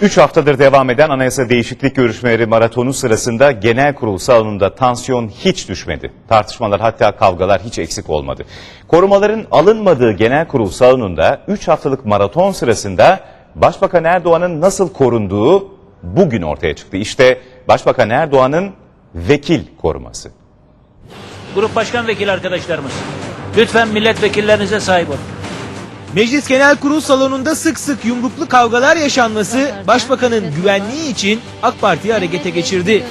3 haftadır devam eden anayasa değişiklik görüşmeleri maratonu sırasında genel kurul salonunda tansiyon hiç düşmedi. Tartışmalar hatta kavgalar hiç eksik olmadı. Korumaların alınmadığı genel kurul salonunda 3 haftalık maraton sırasında Başbakan Erdoğan'ın nasıl korunduğu bugün ortaya çıktı. İşte Başbakan Erdoğan'ın vekil koruması. Grup başkan vekili arkadaşlarımız. Lütfen milletvekillerinize sahip olun. Meclis Genel Kurul salonunda sık sık yumruklu kavgalar yaşanması Başbakanın güvenliği için AK Parti'yi harekete geçirdi.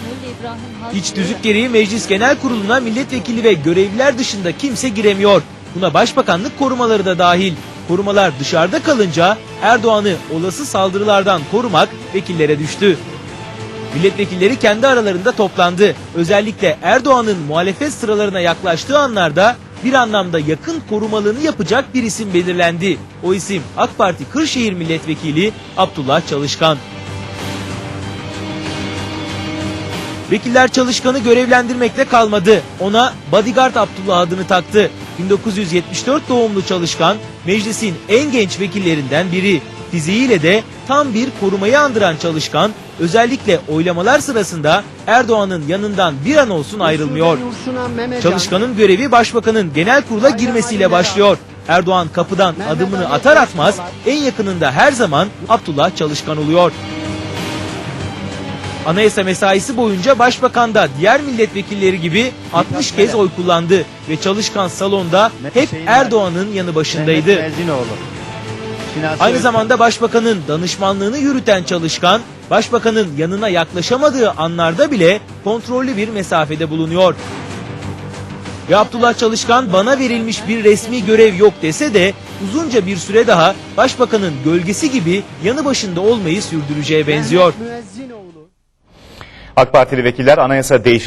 İç tüzük gereği Meclis Genel Kurulu'na milletvekili ve görevliler dışında kimse giremiyor. Buna başbakanlık korumaları da dahil. Korumalar dışarıda kalınca Erdoğan'ı olası saldırılardan korumak vekillere düştü. Milletvekilleri kendi aralarında toplandı. Özellikle Erdoğan'ın muhalefet sıralarına yaklaştığı anlarda bir anlamda yakın korumalığını yapacak bir isim belirlendi. O isim AK Parti Kırşehir Milletvekili Abdullah Çalışkan. Vekiller Çalışkan'ı görevlendirmekte kalmadı. Ona Bodyguard Abdullah adını taktı. 1974 doğumlu Çalışkan, meclisin en genç vekillerinden biri. Fiziğiyle de tam bir korumayı andıran Çalışkan, özellikle oylamalar sırasında Erdoğan'ın yanından bir an olsun ayrılmıyor. Çalışkan'ın görevi başbakanın genel kurula girmesiyle başlıyor. Erdoğan kapıdan adımını atar atmaz en yakınında her zaman Abdullah Çalışkan oluyor. Anayasa mesaisi boyunca başbakan da diğer milletvekilleri gibi 60 kez oy kullandı ve çalışkan salonda hep Erdoğan'ın yanı başındaydı. Aynı zamanda başbakanın danışmanlığını yürüten çalışkan, başbakanın yanına yaklaşamadığı anlarda bile kontrollü bir mesafede bulunuyor. Ve Abdullah Çalışkan bana verilmiş bir resmi görev yok dese de uzunca bir süre daha başbakanın gölgesi gibi yanı başında olmayı sürdüreceğe benziyor. AK Partili vekiller anayasa değişikliği